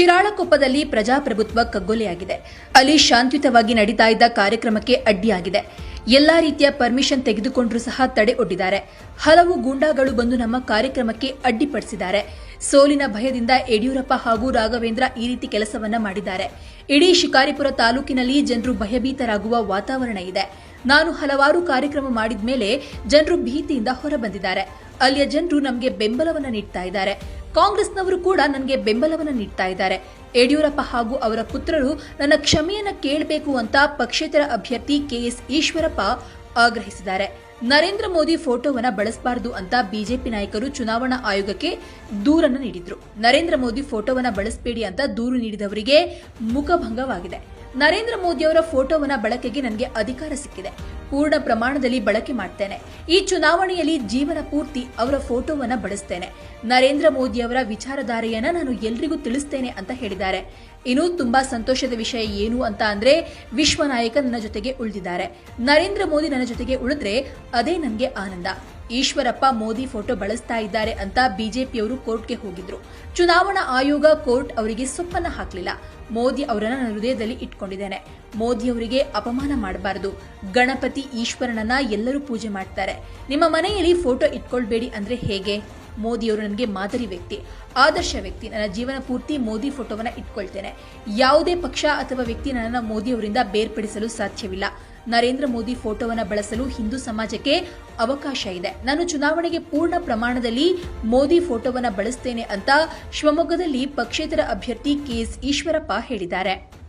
ಶಿರಾಳಕೊಪ್ಪದಲ್ಲಿ ಪ್ರಜಾಪ್ರಭುತ್ವ ಕಗ್ಗೊಲೆಯಾಗಿದೆ. ಅಲ್ಲಿ ಶಾಂತಿಯುತವಾಗಿ ನಡೀತಾ ಇದ್ದ ಕಾರ್ಯಕ್ರಮಕ್ಕೆ ಅಡ್ಡಿಯಾಗಿದೆ. ಎಲ್ಲಾ ರೀತಿಯ ಪರ್ಮಿಷನ್ ತೆಗೆದುಕೊಂಡರೂ ಸಹ ತಡೆ ಒಡ್ಡಿದ್ದಾರೆ. ಹಲವು ಗೂಂಡಾಗಳು ಬಂದು ನಮ್ಮ ಕಾರ್ಯಕ್ರಮಕ್ಕೆ ಅಡ್ಡಿಪಡಿಸಿದ್ದಾರೆ. ಸೋಲಿನ ಭಯದಿಂದ ಯಡಿಯೂರಪ್ಪ ಹಾಗೂ ರಾಘವೇಂದ್ರ ಈ ರೀತಿ ಕೆಲಸವನ್ನ ಮಾಡಿದ್ದಾರೆ. ಇಡೀ ಶಿಕಾರಿಪುರ ತಾಲೂಕಿನಲ್ಲಿ ಜನರು ಭಯಭೀತರಾಗುವ ವಾತಾವರಣ ಇದೆ. ನಾನು ಹಲವಾರು ಕಾರ್ಯಕ್ರಮ ಮಾಡಿದ ಮೇಲೆ ಜನರು ಭೀತಿಯಿಂದ ಹೊರಬಂದಿದ್ದಾರೆ. ಅಲ್ಲಿಯ ಜನರು ನಮಗೆ ಬೆಂಬಲವನ್ನ ನೀಡ್ತಾ ಇದ್ದಾರೆ. ಕಾಂಗ್ರೆಸ್ನವರು ಕೂಡ ನನಗೆ ಬೆಂಬಲವನ್ನು ನೀಡ್ತಾ ಇದ್ದಾರೆ. ಯಡಿಯೂರಪ್ಪ ಹಾಗೂ ಅವರ ಪುತ್ರರು ನನ್ನ ಕ್ಷಮೆಯನ್ನ ಕೇಳಬೇಕು ಅಂತ ಪಕ್ಷೇತರ ಅಭ್ಯರ್ಥಿ ಕೆಎಸ್ ಈಶ್ವರಪ್ಪ ಆಗ್ರಹಿಸಿದ್ದಾರೆ. ನರೇಂದ್ರ ಮೋದಿ ಫೋಟೋವನ್ನ ಬಳಸಬಾರದು ಅಂತ ಬಿಜೆಪಿ ನಾಯಕರು ಚುನಾವಣಾ ಆಯೋಗಕ್ಕೆ ದೂರನ್ನು ನೀಡಿದ್ರು. ನರೇಂದ್ರ ಮೋದಿ ಫೋಟೋವನ್ನ ಬಳಸಬೇಡಿ ಅಂತ ದೂರು ನೀಡಿದವರಿಗೆ ಮುಖಭಂಗವಾಗಿದೆ. ನರೇಂದ್ರ ಮೋದಿಯವರ ಫೋಟೋವನ್ನ ಬಳಕೆಗೆ ನನಗೆ ಅಧಿಕಾರ ಸಿಕ್ಕಿದೆ. ಪೂರ್ಣ ಪ್ರಮಾಣದಲ್ಲಿ ಬಳಕೆ ಮಾಡ್ತೇನೆ. ಈ ಚುನಾವಣೆಯಲ್ಲಿ ಜೀವನ ಪೂರ್ತಿ ಅವರ ಫೋಟೋವನ್ನ ಬಳಸ್ತೇನೆ. ನರೇಂದ್ರ ಮೋದಿಯವರ ವಿಚಾರಧಾರೆಯನ್ನ ನಾನು ಎಲ್ರಿಗೂ ತಿಳಿಸ್ತೇನೆ ಅಂತ ಹೇಳಿದ್ದಾರೆ. ಇನ್ನು ತುಂಬಾ ಸಂತೋಷದ ವಿಷಯ ಏನು ಅಂತ ಅಂದ್ರೆ, ವಿಶ್ವ ನಾಯಕ ನನ್ನ ಜೊತೆಗೆ ಉಳಿದಿದ್ದಾರೆ. ನರೇಂದ್ರ ಮೋದಿ ನನ್ನ ಜೊತೆಗೆ ಉಳಿದ್ರೆ ಅದೇ ನನಗೆ ಆನಂದ. ಈಶ್ವರಪ್ಪ ಮೋದಿ ಫೋಟೋ ಬಳಸ್ತಾ ಇದ್ದಾರೆ ಅಂತ ಬಿಜೆಪಿಯವರು ಕೋರ್ಟ್ಗೆ ಹೋಗಿದ್ರು. ಚುನಾವಣಾ ಆಯೋಗ ಕೋರ್ಟ್ ಅವರಿಗೆ ಸೊಪ್ಪನ್ನ ಹಾಕಲಿಲ್ಲ. ಮೋದಿ ಅವರನ್ನ ನನ್ನ ಹೃದಯದಲ್ಲಿ ಇಟ್ಕೊಂಡಿದ್ದೇನೆ. ಮೋದಿ ಅವರಿಗೆ ಅಪಮಾನ ಮಾಡಬಾರದು. ಗಣಪತಿ ಈಶ್ವರನನ್ನ ಎಲ್ಲರೂ ಪೂಜೆ ಮಾಡ್ತಾರೆ. ನಿಮ್ಮ ಮನೆಯಲ್ಲಿ ಫೋಟೋ ಇಟ್ಕೊಳ್ಬೇಡಿ ಅಂದ್ರೆ ಹೇಗೆ? ಮೋದಿಯವರು ನನಗೆ ಮಾದರಿ ವ್ಯಕ್ತಿ, ಆದರ್ಶ ವ್ಯಕ್ತಿ, ನನ್ನ ಜೀವನ ಪೂರ್ತಿ ಮೋದಿ ಫೋಟೋವನ್ನ ಇಟ್ಕೊಳ್ತೇನೆ. ಯಾವುದೇ ಪಕ್ಷ ಅಥವಾ ವ್ಯಕ್ತಿ ನನ್ನನ್ನು ಮೋದಿಯವರಿಂದ ಬೇರ್ಪಡಿಸಲು ಸಾಧ್ಯವಿಲ್ಲ. ನರೇಂದ್ರ ಮೋದಿ ಫೋಟೋವನ್ನ ಬಳಸಲು ಹಿಂದೂ ಸಮಾಜಕ್ಕೆ ಅವಕಾಶ ಇದೆ. ನಾನು ಚುನಾವಣೆಗೆ ಪೂರ್ಣ ಪ್ರಮಾಣದಲ್ಲಿ ಮೋದಿ ಫೋಟೋವನ್ನ ಬಳಸ್ತೇನೆ ಅಂತ ಶಿವಮೊಗ್ಗದಲ್ಲಿ ಪಕ್ಷೇತರ ಅಭ್ಯರ್ಥಿ ಕೆಎಸ್ ಈಶ್ವರಪ್ಪ ಹೇಳಿದ್ದಾರೆ.